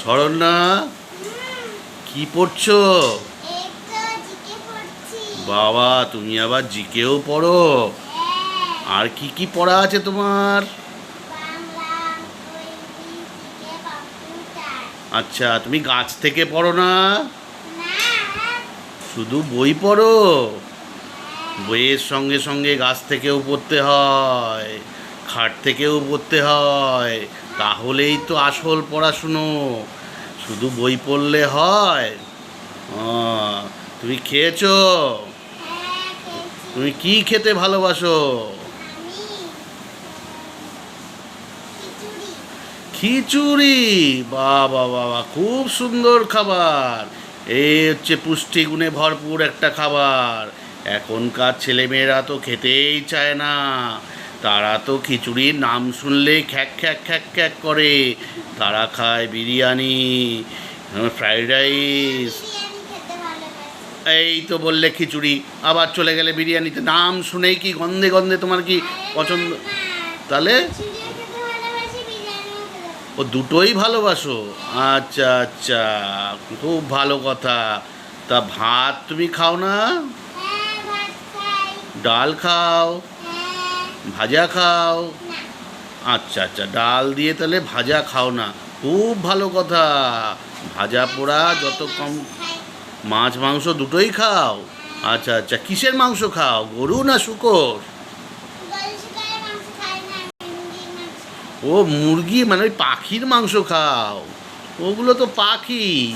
শরণ্যা কি পড়ছো? বাবা, তুমি আবার জিকেও পড়ো। আর কি কি পড়া আছে তোমার? আচ্ছা তুমি গাছ থেকে পড়ো না? শুধু বই পড়ো? বইয়ের সঙ্গে সঙ্গে গাছ থেকেও পড়তে হয়। খাট থেকেও পড়তে হয়। তাহলেই তো আসল পড়াশুনো। শুধু বই পড়লে হয়। তুমি খেয়েছো? তুমি কি খেতে ভালোবাসো? খিচুড়ি। খিচুড়ি বাবা বাবা খুব সুন্দর খাবার। এই হচ্ছে পুষ্টিগুণে ভরপুর একটা খাবার। এখনকার ছেলেমেয়েরা তো খেতেই চায় না। তারা তো খিচুড়ির নাম শুনলেই খ্যাক খ্যাক খ্যাক খ্যাক করে। তারা খায় বিরিয়ানি ফ্রাইড রাইস। এই তো বললে খিচুড়ি আবার চলে গেলে বিরিয়ানিতে। নাম শুনেই কি গন্ধে গন্ধে তোমার কি পছন্দ? তাহলে? ও দুটোই ভালোবাসো? আচ্ছা আচ্ছা খুব ভালো কথা। তা ভাত তুমি খাও না? হ্যাঁ ডাল খাও। ভাজা খাও। আচ্ছা আচ্ছা ডাল দিয়ে তাহলে ভাজা খাও না। খুব ভালো কথা। ভাজা পোড়া যত কম মাছ, মাংস দুটোই খাও। আচ্ছা আচ্ছা কিসের মাংস খাও? গরু না শুকর? ও, মুরগি মানে ওই পাখির মাংস খাও। ওগুলো তো পাখি।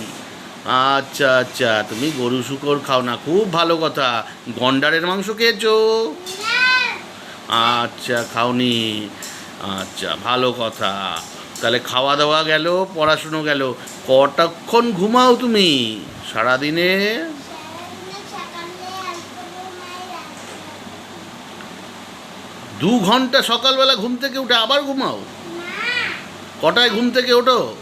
আচ্ছা আচ্ছা তুমি গরু শুকর খাও না। খুব ভালো কথা। গন্ডারের মাংস খেয়েছো? আচ্ছা খাওনি। আচ্ছা ভালো কথা। তাহলে খাওয়া দাওয়া গেল পড়াশুনো গেল। কটাক্ষণ ঘুমাও তুমি? সারাদিনে? দু ঘণ্টা সকালবেলা ঘুম থেকে উঠে আবার ঘুমাও? কটায় ঘুম থেকে ওঠো?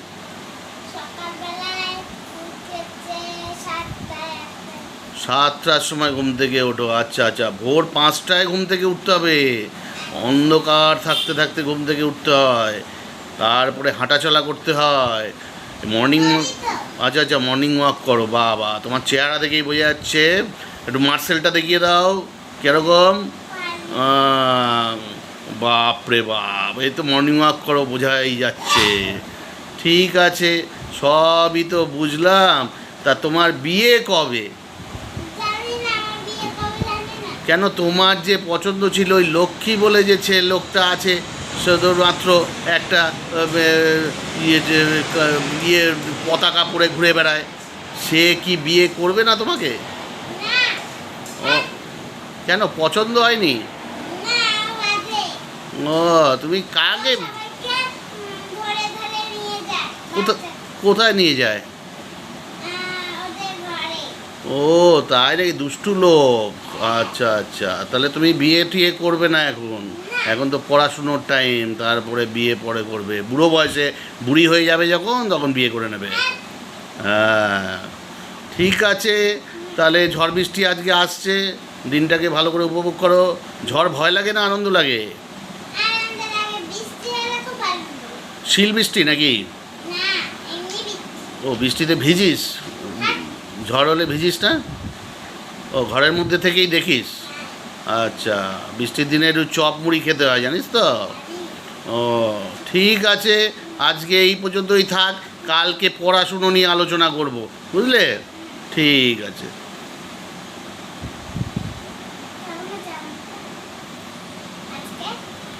সাতটার সময় ঘুম থেকে ওঠো। আচ্ছা আচ্ছা ভোর পাঁচটায় ঘুম থেকে উঠতে হবে। অন্ধকার থাকতে থাকতে ঘুম থেকে উঠতে হয়। তারপরে হাঁটাচলা করতে হয়। মর্নিং আচ্ছা আচ্ছা মর্নিং ওয়াক করো। বাবা, তোমার চেহারা দেখেই বোঝা যাচ্ছে। একটু মার্সেলটা দেখিয়ে দাও। কীরকম? বাপরে বাপ, এই তো মর্নিং ওয়াক করো, বোঝাই যাচ্ছে। ঠিক আছে, সবই তো বুঝলাম। তা তোমার বিয়ে কবে জানি না আমার বিয়ে কবে জানি না কেন তোমার যে পছন্দ ছিল ওই লক্ষ্মী বলে যে ছে লোকটা আছে শুধুমাত্র একটা ইয়ে যে ইয়ে পতাকা পরে ঘুরে বেড়ায়। সে কি বিয়ে করবে না তোমাকে? ও কেন পছন্দ হয়নি? ও তুমি কাকে? কোথায় নিয়ে যায়? ও তাই নাকি দুষ্টু লোক? আচ্ছা আচ্ছা। তাহলে তুমি বিয়ে টিয়ে করবে না এখন? এখন তো পড়াশুনোর টাইম তারপরে বিয়ে পরে করবে। বুড়ো বয়সে বুড়ি হয়ে যাবে যখন তখন বিয়ে করে নেবে। হ্যাঁ। ঠিক আছে তাহলে ঝড় বৃষ্টি আজকে আসছে। দিনটাকে ভালো করে উপভোগ করো। ঝড় ভয় লাগে না আনন্দ লাগে? শিল বৃষ্টি নাকি? ও বৃষ্টিতে ভিজিস? ঝড় হলে ভিজিস না? ও, ঘরের মধ্যে থেকেই দেখিস? আচ্ছা বৃষ্টির দিনে একটু চপ মুড়ি খেতে হয়, জানিস তো? ও, ঠিক আছে, আজকে এই পর্যন্তই থাক, কালকে পড়াশুনো নিয়ে আলোচনা করব, বুঝলে? ঠিক আছে।